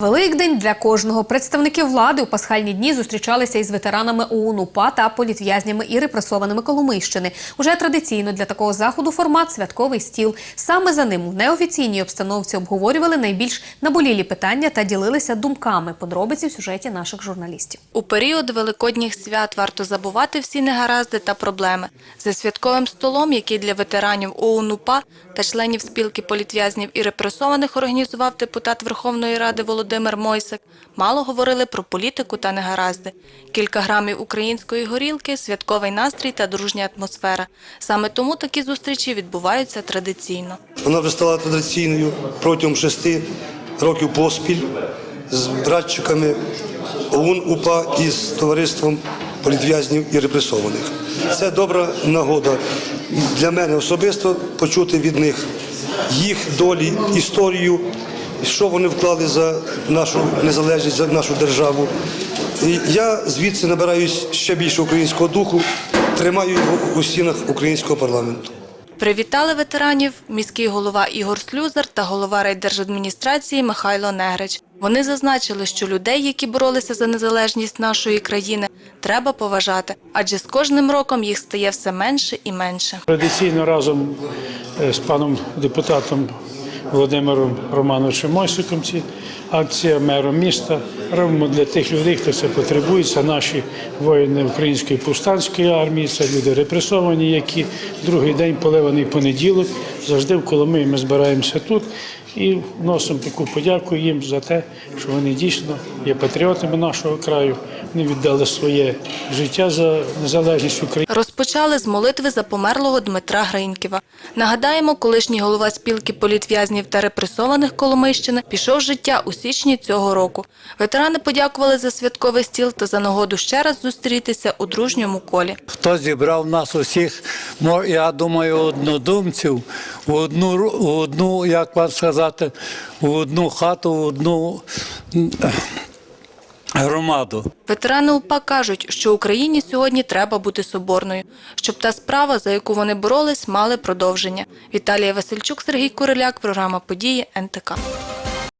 Великдень для кожного. Представники влади у пасхальні дні зустрічалися із ветеранами ОУН УПА та політв'язнями і репресованими Коломийщини. Уже традиційно для такого заходу формат святковий стіл. Саме за ним у неофіційній обстановці обговорювали найбільш наболілі питання та ділилися думками. Подробиці в сюжеті наших журналістів. У період великодніх свят варто забувати всі негаразди та проблеми. За святковим столом, який для ветеранів ОУН-УПА та членів спілки політв'язнів і репресованих організував депутат Верховної Ради Володимир Мойсик, мало говорили про політику та негаразди. Кілька грамів української горілки, святковий настрій та дружня атмосфера. Саме тому такі зустрічі відбуваються традиційно. Вона вже стала традиційною протягом шести років поспіль з братчиками ОУН УПА і з товариством політв'язнів і репресованих. Це добра нагода для мене особисто почути від них їх долі, історію, що вони вклали за нашу незалежність, за нашу державу. І я звідси набираюсь ще більше українського духу, тримаю його у стінах українського парламенту. Привітали ветеранів міський голова Ігор Слюзар та голова райдержадміністрації Михайло Негрич. Вони зазначили, що людей, які боролися за незалежність нашої країни, треба поважати, адже з кожним роком їх стає все менше і менше. Традиційно разом е, з паном депутатом Володимиром Романовичем Мойсиком ці акція мером міста. Робимо для тих людей, хто це потребує. Це наші воїни української повстанської армії, це люди репресовані, які другий день поливаний понеділок. Завжди в Коломиї ми збираємося тут і вносимо таку подяку їм за те, що вони дійсно є патріотами нашого краю. Вони віддали своє життя за незалежність України. Розпочали з молитви за померлого Дмитра Гриньківа. Нагадаємо, колишній голова спілки політв'язнів та репресованих Коломийщини пішов з життя у січні цього року. Ветерани подякували за святковий стіл та за нагоду ще раз зустрітися у дружньому колі. Хто зібрав нас усіх, я думаю, однодумців в одну, в одну, як вам сказати, в одну хату, в одну громаду. Ветерани УПА кажуть, що Україні сьогодні треба бути соборною, щоб та справа, за яку вони боролись, мали продовження. Віталія Васильчук, Сергій Куриляк, програма «Події» НТК.